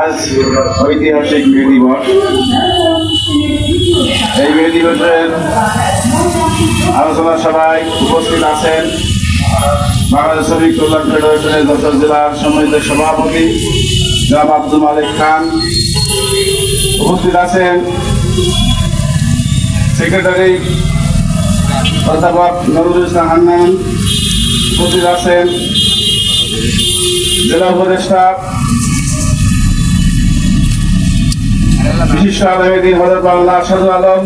আজ ঐতিহাসিক মে দিবস। এই মে দিবসের আলোচনা সভায় উপস্থিত আছেন বাংলাদেশ শ্রমিক কল্যাণ ফেডারেশনের যশোর জেলার সম্মানিত সভাপতি জনাব আব্দুল মালিক খান। উপস্থিত আছেন সেক্রেটারি অধ্যাপক নজরুল ইসলাম উপস্থিত আছেন জেলা উপদেষ্টা, বিশিষ্ট আলমদিন হজরত মাওলানা আসাদুল আলম,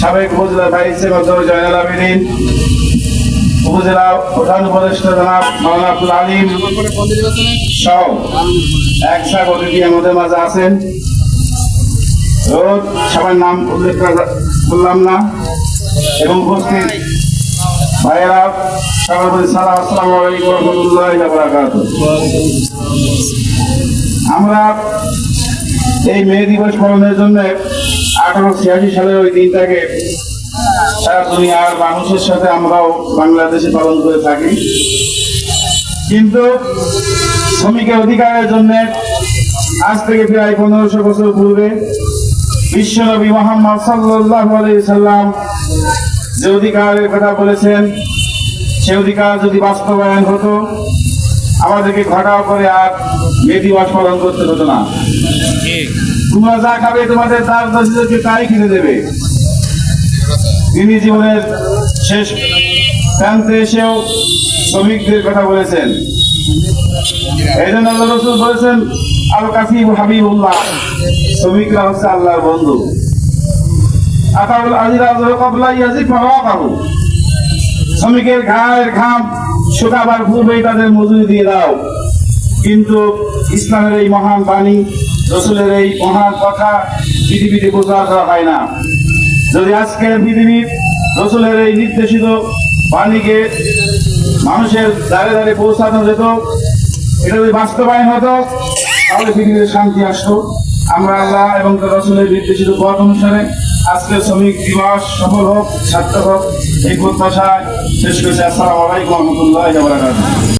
সাবেক উপজেলা ভাইস চেয়ারম্যান জয়নাল আবেদিন, উপজেলা প্রধান উপদেষ্টা জনাব মাওলানা আব্দুল আলিম সহ এক সাক অতিথি আমাদের মাঝে আছেন। রোজ সবার নাম উল্লেখ করা- করলাম না, এবং উপস্থিত আমরা এই মে দিবস পালনের জন্য আঠারো ছিয়াশি সালের ওই দিনটাকে সারা দুনিয়ার মানুষের সাথে আমরাও বাংলাদেশে পালন করে থাকি। কিন্তু শ্রমিকের অধিকারের জন্য আজ থেকে প্রায় পনেরোশো বছর পূর্বে বিশ্বনবী মোহাম্মদ সাল্লাহ সাল্লাম যে অধিকারের কথা বলেছেন, সে অধিকার যদি বাস্তবায়ন হতো, আমাদেরকে ঘটাও করে আর মে দিবস করতে হতো না। তোমরা যা খাবে তোমাদের তার দাসীদেরকে তাই কিনে দেবে। তিনি জীবনের শেষ প্রান্তে এসেও শ্রমিকদের কথা বলেছেন। এই জন্য আল্লাহ রসুল বলেছেন আল কাসিব হাবিবুল্লাহ, শ্রমিকরা হচ্ছে আল্লাহর বন্ধু। আতাউল আজিরা কবলা ইয়াজিব মাওয়াকাহু। শ্রমিকের ঘায়ের ঘাম শুকাবার পূর্বেই তাদের মজুরি দিয়ে দাও। কিন্তু ইসলামের এই মহান বাণী, রসুলের এই মহান কথা পৃথিবীতে প্রচার করা হয় না। যদি আজকের পৃথিবীর রসুলের এই নির্দেশিত বাণীকে মানুষের দ্বারে দ্বারে পৌঁছানো যেত, এটা যদি বাস্তবায়ন হতো, তাহলে পৃথিবীতে শান্তি আসতো। আমরা আল্লাহ এবং রসুলের নির্দেশিত পথ অনুসারে আজকের শ্রমিক দিবস সফল হোক ছাত্র হোক এই প্রত্যাশায় শেষ করেছে আসসালামু আলাইকুম রহমতুল্লাহ